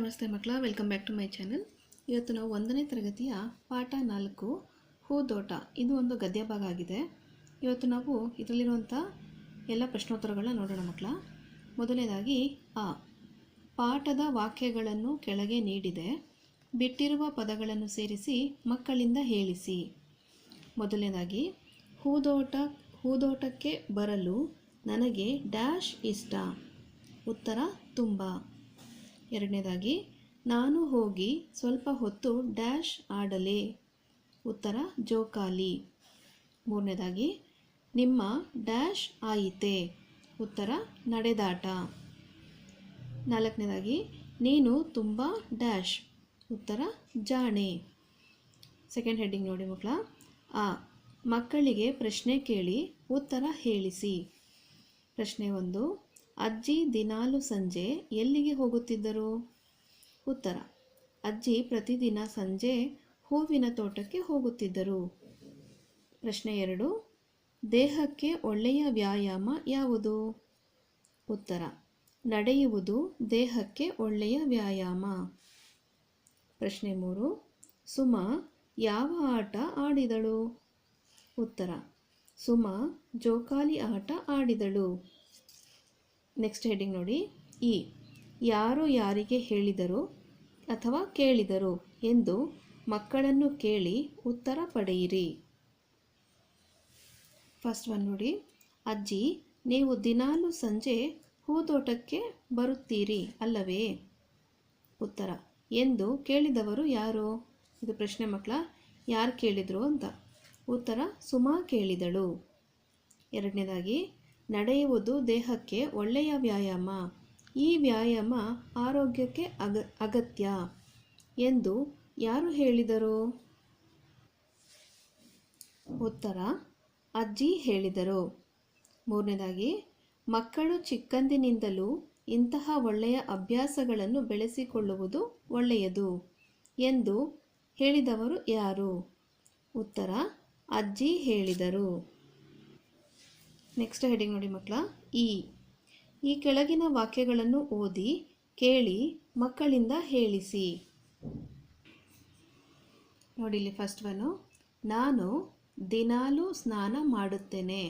ನಮಸ್ತೆ ಮಕ್ಕಳ welcome back to my channel ಇವತ್ತು ನಾವು ಒಂದನೇ ತರಗತಿಯ ಪಾಠ ನಾಲ್ಕು ಹೂದೋಟ ಇದು ಒಂದು ಗದ್ಯ ಭಾಗ ಆಗಿದೆ. ಇವತ್ತು ನಾವು ಇದರಲ್ಲಿರುವಂಥ ಎಲ್ಲ ಪ್ರಶ್ನೋತ್ತರಗಳನ್ನ ನೋಡೋಣ ಮಕ್ಕಳ. ಮೊದಲನೇದಾಗಿ, ಆ, ಪಾಠದ ವಾಕ್ಯಗಳನ್ನು ಕೆಳಗೆ ನೀಡಿದೆ. ಬಿಟ್ಟಿರುವ ಪದಗಳನ್ನು ಸೇರಿಸಿ ಮಕ್ಕಳಿಂದ ಹೇಳಿಸಿ. ಮೊದಲನೇದಾಗಿ ಹೂದೋಟ ಹೂದೋಟಕ್ಕೆ ಬರಲು ನನಗೆ ಡ್ಯಾಶ್ ಇಷ್ಟ. ಉತ್ತರ, ತುಂಬ. ಎರಡನೇದಾಗಿ, ನಾನು ಹೋಗಿ ಸ್ವಲ್ಪ ಹೊತ್ತು ಡ್ಯಾಶ್ ಆಡಲೇ ಉತ್ತರ, ಜೋಕಾಲಿ ಮೂರನೇದಾಗಿ, ನಿಮ್ಮ ಡ್ಯಾಶ್ ಆಯಿತೆ ಉತ್ತರ, ನಡೆದಾಟ ನಾಲ್ಕನೇದಾಗಿ, ನೀನು ತುಂಬ ಡ್ಯಾಶ್ ಉತ್ತರ, ಜಾಣೆ ಸೆಕೆಂಡ್ ಹೆಡ್ಡಿಂಗ್ ನೋಡಿ ಮಕ್ಕಳ. ಆ, ಮಕ್ಕಳಿಗೆ ಪ್ರಶ್ನೆ ಕೇಳಿ, ಉತ್ತರ ಹೇಳಿಸಿ ಪ್ರಶ್ನೆ ಒಂದು ಅಜ್ಜಿ ದಿನಾಲು ಸಂಜೆ ಎಲ್ಲಿಗೆ ಹೋಗುತ್ತಿದ್ದರು? ಉತ್ತರ, ಅಜ್ಜಿ ಪ್ರತಿದಿನ ಸಂಜೆ ಹೂವಿನ ತೋಟಕ್ಕೆ ಹೋಗುತ್ತಿದ್ದರು. ಪ್ರಶ್ನೆ ಎರಡು, ದೇಹಕ್ಕೆ ಒಳ್ಳೆಯ ವ್ಯಾಯಾಮ ಯಾವುದು? ಉತ್ತರ, ನಡೆಯುವುದು ದೇಹಕ್ಕೆ ಒಳ್ಳೆಯ ವ್ಯಾಯಾಮ. ಪ್ರಶ್ನೆ ಮೂರು, ಸುಮ ಯಾವ ಆಟ ಆಡಿದಳು? ಉತ್ತರ, ಸುಮ ಜೋಕಾಲಿ ಆಟ ಆಡಿದಳು. ನೆಕ್ಸ್ಟ್ ಹೆಡ್ಡಿಂಗ್ ನೋಡಿ. ಇ ಯಾರು ಯಾರಿಗೆ ಹೇಳಿದರು ಅಥವಾ ಕೇಳಿದರು ಎಂದು ಮಕ್ಕಳನ್ನು ಕೇಳಿ ಉತ್ತರ ಪಡೆಯಿರಿ. ಫಸ್ಟ್ ಒನ್ ನೋಡಿ. ಅಜ್ಜಿ, ನೀವು ದಿನಾಲು ಸಂಜೆ ಹೂದೋಟಕ್ಕೆ ಬರುತ್ತೀರಿ ಅಲ್ಲವೇ? ಉತ್ತರ, ಎಂದು ಕೇಳಿದವರು ಯಾರು? ಇದು ಪ್ರಶ್ನೆ ಮಕ್ಕಳ, ಯಾರು ಕೇಳಿದರು ಅಂತ. ಉತ್ತರ, ಸುಮಾ ಕೇಳಿದಳು. ಎರಡನೇದಾಗಿ ನಡೆಯುವುದು ದೇಹಕ್ಕೆ ಒಳ್ಳೆಯ ವ್ಯಾಯಾಮ. ಈ ವ್ಯಾಯಾಮ ಆರೋಗ್ಯಕ್ಕೆ ಅಗ, ಅಗತ್ಯ ಎಂದು ಯಾರು ಹೇಳಿದರು? ಉತ್ತರ, ಅಜ್ಜಿ ಹೇಳಿದರು. ಮೂರನೇದಾಗಿ, ಮಕ್ಕಳು ಚಿಕ್ಕಂದಿನಿಂದಲೂ ಇಂತಹ ಒಳ್ಳೆಯ ಅಭ್ಯಾಸಗಳನ್ನು ಬೆಳೆಸಿಕೊಳ್ಳುವುದು ಒಳ್ಳೆಯದು ಎಂದು ಹೇಳಿದವರು ಯಾರು? ಉತ್ತರ, ಅಜ್ಜಿ ಹೇಳಿದರು. ನೆಕ್ಸ್ಟ್ ಹೆಡಿಂಗ್ ನೋಡಿ ಮಕ್ಕಳ, ಈ. ಈ ಕೆಳಗಿನ ವಾಕ್ಯಗಳನ್ನು ಓದಿ, ಕೇಳಿ, ಮಕ್ಕಳಿಂದ ಹೇಳಿಸಿ. ನೋಡಿ ಇಲ್ಲಿ ಫಸ್ಟ್ ಒನ್ನು ನಾನು ದಿನಾಲೂ ಸ್ನಾನ ಮಾಡುತ್ತೇನೆ.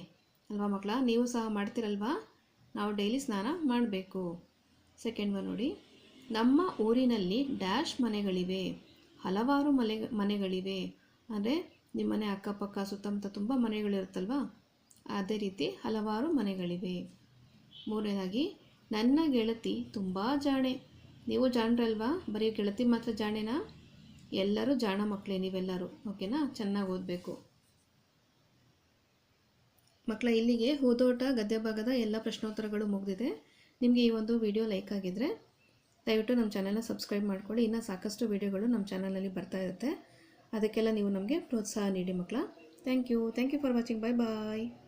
ಅಲ್ವಾ ಮಕ್ಕಳ, ನೀವು ಸಹ ಮಾಡ್ತೀರಲ್ವಾ? ನಾವು ಡೈಲಿ ಸ್ನಾನ ಮಾಡಬೇಕು. ಸೆಕೆಂಡ್ ಒನ್ ನೋಡಿ. ನಮ್ಮ ಊರಿನಲ್ಲಿ ಡ್ಯಾಶ್ ಮನೆಗಳಿವೆ. ಹಲವಾರು ಮನೆ ಮನೆಗಳಿವೆ. ಅಂದರೆ ನಿಮ್ಮ ಮನೆ ಅಕ್ಕಪಕ್ಕ, ಸುತ್ತಮುತ್ತ ತುಂಬ ಮನೆಗಳಿರುತ್ತಲ್ವಾ? ಅದೇ ರೀತಿ ಹಲವಾರು ಮನೆಗಳಿವೆ. ಮೂರನೇದಾಗಿ, ನನ್ನ ಗೆಳತಿ ತುಂಬ ಜಾಣೆ. ನೀವು ಜಾಣರಲ್ವಾ? ಬರೀ ಗೆಳತಿ ಮಾತ್ರ ಜಾಣೆನಾ? ಎಲ್ಲರೂ ಜಾಣ ಮಕ್ಕಳೇ ನೀವೆಲ್ಲರೂ. ಓಕೆನಾ? ಚೆನ್ನಾಗಿ ಓದಬೇಕು. ಮಕ್ಕಳ ಇಲ್ಲಿಗೆ ಹೂದೋಟ ಗದ್ಯ ಭಾಗದ ಎಲ್ಲ ಪ್ರಶ್ನೋತ್ತರಗಳು ಮುಗಿದಿದೆ. ನಿಮಗೆ ಈ ಒಂದು ವಿಡಿಯೋ ಲೈಕ್ ಆಗಿದ್ದರೆ ದಯವಿಟ್ಟು ನಮ್ಮ ಚಾನಲ್ನ ಸಬ್ಸ್ಕ್ರೈಬ್ ಮಾಡ್ಕೊಳ್ಳಿ. ಇನ್ನೂ ಸಾಕಷ್ಟು ವಿಡಿಯೋಗಳು ನಮ್ಮ ಚಾನಲಲ್ಲಿ ಬರ್ತಾ ಇರುತ್ತೆ. ಅದಕ್ಕೆಲ್ಲ ನೀವು ನಮಗೆ ಪ್ರೋತ್ಸಾಹ ನೀಡಿ ಮಕ್ಕಳ thank you. Thank you for watching. Bye bye.